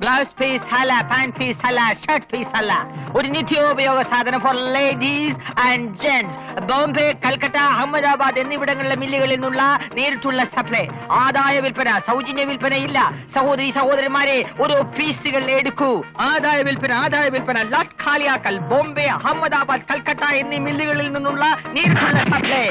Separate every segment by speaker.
Speaker 1: Blouse piece അല്ല pant piece അല്ല shirt piece അല്ല ഒരു നിത്യോപയോഗ സാധനം for ladies and gents Bombay Calcutta Ahmedabad എന്നിവിടങ്ങളിലെ മില്ലുകളിൽ നിന്നുള്ള നേരിട്ടുള്ള സപ്ലൈ ആദായ വിൽപ്പന സൗജന്യ വിൽപ്പന ഇല്ല സഹോദരി സഹോദരന്മാരെ ഓരോ പീസുകൾ എടുക്കൂ. ആദായ വിൽപ്പന ആദായ വിൽപ്പന ലാട്ട് ഖാലിയാക്കൽ ബോംബെ അഹമ്മദാബാദ് കൽക്കട്ട എന്നീ മില്ലുകളിൽ നിന്നുള്ള നേരിട്ടുള്ള സപ്ലൈ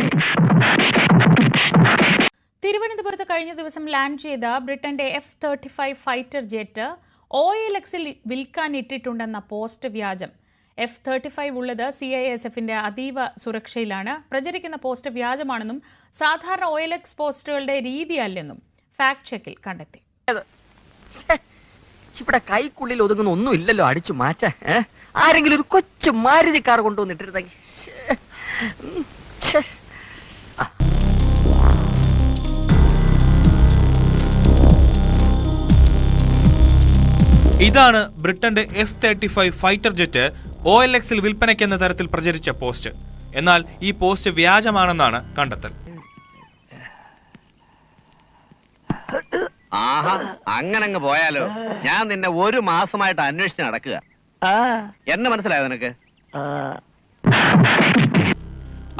Speaker 2: തിരുവനന്തപുരത്ത് കഴിഞ്ഞ ദിവസം ലാൻഡ് ചെയ്ത ബ്രിട്ടന്റെ F thirty five fighter jet O L എക്സിൽ വിൽക്കാൻ ഇട്ടിട്ടുണ്ടെന്ന പോസ്റ്റ് വ്യാജം. എഫ് തേർട്ടി ഫൈവ് ഉള്ളത് സി ഐ എസ് എഫിന്റെ അതീവ സുരക്ഷയിലാണ്. പ്രചരിക്കുന്ന പോസ്റ്റ് വ്യാജമാണെന്നും സാധാരണ ഒ എൽ എക്സ് പോസ്റ്റുകളുടെ രീതിയല്ലെന്നും ഫാക്ട് ചെക്കിൽ കണ്ടെത്തി.
Speaker 1: ഇവിടെ കൈക്കുള്ളിൽ ഒതുങ്ങുന്ന ഒന്നും ഇല്ലല്ലോ അടിച്ചു മാറ്റാൻ. ആരെങ്കിലും ഒരു കൊച്ചു മാരുതി കാർ കൊണ്ടുവന്നിട്ടിരുന്നെങ്കിൽ
Speaker 3: ഇതാണ് ബ്രിട്ടന്റെ F thirty five fighter jet O L എക്സിൽ വിൽപ്പനയ്ക്കെന്ന തരത്തിൽ പ്രചരിച്ച പോസ്റ്റ്. എന്നാൽ ഈ പോസ്റ്റ് വ്യാജമാണെന്നാണ് കണ്ടെത്തൽ.
Speaker 4: ആഹാ അങ്ങനങ്ങ് പോയാലോ. ഞാൻ നിന്നെ ഒരു മാസമായിട്ട് അന്വേഷിച്ച് നടക്കുക.
Speaker 1: ആ,
Speaker 4: എന്നെ മനസ്സിലായോ നിനക്ക്.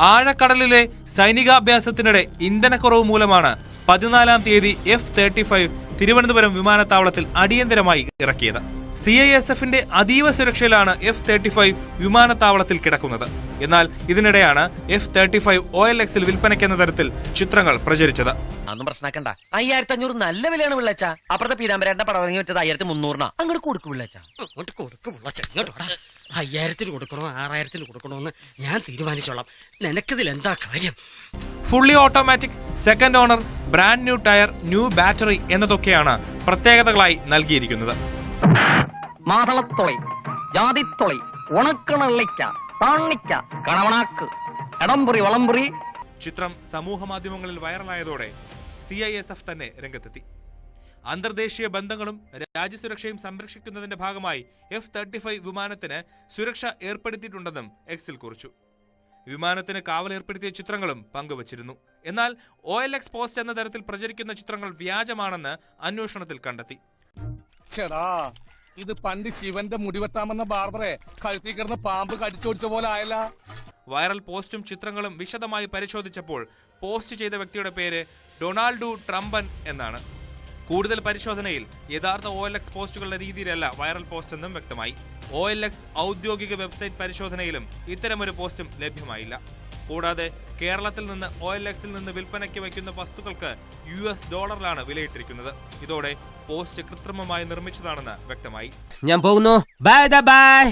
Speaker 3: ആഴക്കടലിലെ സൈനികാഭ്യാസത്തിനിടെ ഇന്ധനക്കുറവ് മൂലമാണ് പതിനാലാം തീയതി എഫ് തേർട്ടി ഫൈവ് തിരുവനന്തപുരം വിമാനത്താവളത്തിൽ അടിയന്തരമായി ഇറക്കിയത്. സി ഐ എസ് എഫിന്റെ അതീവ സുരക്ഷയിലാണ് എഫ് തേർട്ടി ഫൈവ് വിമാനത്താവളത്തിൽ കിടക്കുന്നത്. എന്നാൽ ഇതിനിടെയാണ് F thirty five O L എക്സിൽ വിൽപ്പനയ്ക്കെന്ന തരത്തിൽ ചിത്രങ്ങൾ പ്രചരിച്ചത്.
Speaker 5: അതൊന്നും പ്രശ്നമാക്കണ്ട അയ്യായിരത്തി അഞ്ഞൂറ് നല്ല വിലയാണ് പിള്ളച്ച അപ്പുറത്തെ പീതാമ്പരേട്ട പടം ഇറങ്ങി വിറ്റത് അയ്യായിരത്തി മുന്നൂറിനാ അങ്ങോട്ട് കൊടുക്കും പിള്ളച്ച
Speaker 6: അങ്ങോട്ട് കൊടുക്കും പിള്ളച്ച ഇങ്ങോട്ട് വാടാ. അയ്യായിരത്തിന് കൊടുക്കണോ? ആറായിരത്തിന് കൊടുക്കണോ എന്ന് ഞാൻ തീരുമാനിച്ചോളാം. നിനക്കിതിൽ എന്താ കാര്യം?
Speaker 3: Fully automatic second owner brand new tyre new battery എന്നതൊക്കെയാണ് പ്രത്യേകതകളായി നൽകിയിരിക്കുന്നത്.
Speaker 1: മാതളത്തൊളി ജാതിത്തൊളി ഉണക്കണള്ളിക്ക താണിക്ക കണവണാക്ക് എടംപുറി വളംപുറി.
Speaker 3: ചിത്രം സമൂഹ മാധ്യമങ്ങളിൽ വൈറലായതോടെ സി ഐ എസ് എഫ് തന്നെ രംഗത്തെത്തി. അന്തർദേശീയ ബന്ധങ്ങളും രാജ്യസുരക്ഷയും സംരക്ഷിക്കുന്നതിന്റെ ഭാഗമായി എഫ് തേർട്ടി ഫൈവ് വിമാനത്തിന് സുരക്ഷ ഏർപ്പെടുത്തിയിട്ടുണ്ടെന്നും എക്സിൽ കുറിച്ചു. വിമാനത്തിന് കാവൽ ഏർപ്പെടുത്തിയ ചിത്രങ്ങളും പങ്കുവച്ചിരുന്നു. എന്നാൽ ഒ എൽ എക്സ് പോസ്റ്റ് എന്ന തരത്തിൽ പ്രചരിക്കുന്ന ചിത്രങ്ങൾ വ്യാജമാണെന്ന് അന്വേഷണത്തിൽ കണ്ടെത്തി.
Speaker 7: ഇത് പണ്ട് ശിവന്റെ മുടിവെട്ടാമെന്ന ബാർബറെ കഴുത്തിൽ കിടന്ന് പാമ്പ് കടിച്ചോടിച്ച പോലെ ആയല്ല.
Speaker 3: വൈറൽ പോസ്റ്റും ചിത്രങ്ങളും വിശദമായി പരിശോധിച്ചപ്പോൾ പോസ്റ്റ് ചെയ്ത വ്യക്തിയുടെ പേര് ഡൊണാൾഡു ട്രംപൻ എന്നാണ്. കൂടുതൽ പരിശോധനയിൽ യഥാർത്ഥ ഒ എൽ എക്സ് പോസ്റ്റുകളുടെ രീതിയിലല്ല വൈറൽ പോസ്റ്റ് എന്നും വ്യക്തമായി. ഒ എൽ എക്സ് ഔദ്യോഗിക വെബ്സൈറ്റ് പരിശോധനയിലും ഇത്തരമൊരു പോസ്റ്റും ലഭ്യമായില്ല. കൂടാതെ കേരളത്തിൽ നിന്ന് ഒ എൽ എക്സിൽ നിന്ന് വിൽപ്പനയ്ക്ക് വയ്ക്കുന്ന വസ്തുക്കൾക്ക് യു എസ് ഡോളറിലാണ് വിലയിട്ടിരിക്കുന്നത്. ഇതോടെ പോസ്റ്റ് കൃത്രിമമായി നിർമ്മിച്ചതാണെന്ന് വ്യക്തമായി.
Speaker 5: ഞാൻ പോകുന്നു. Bye bye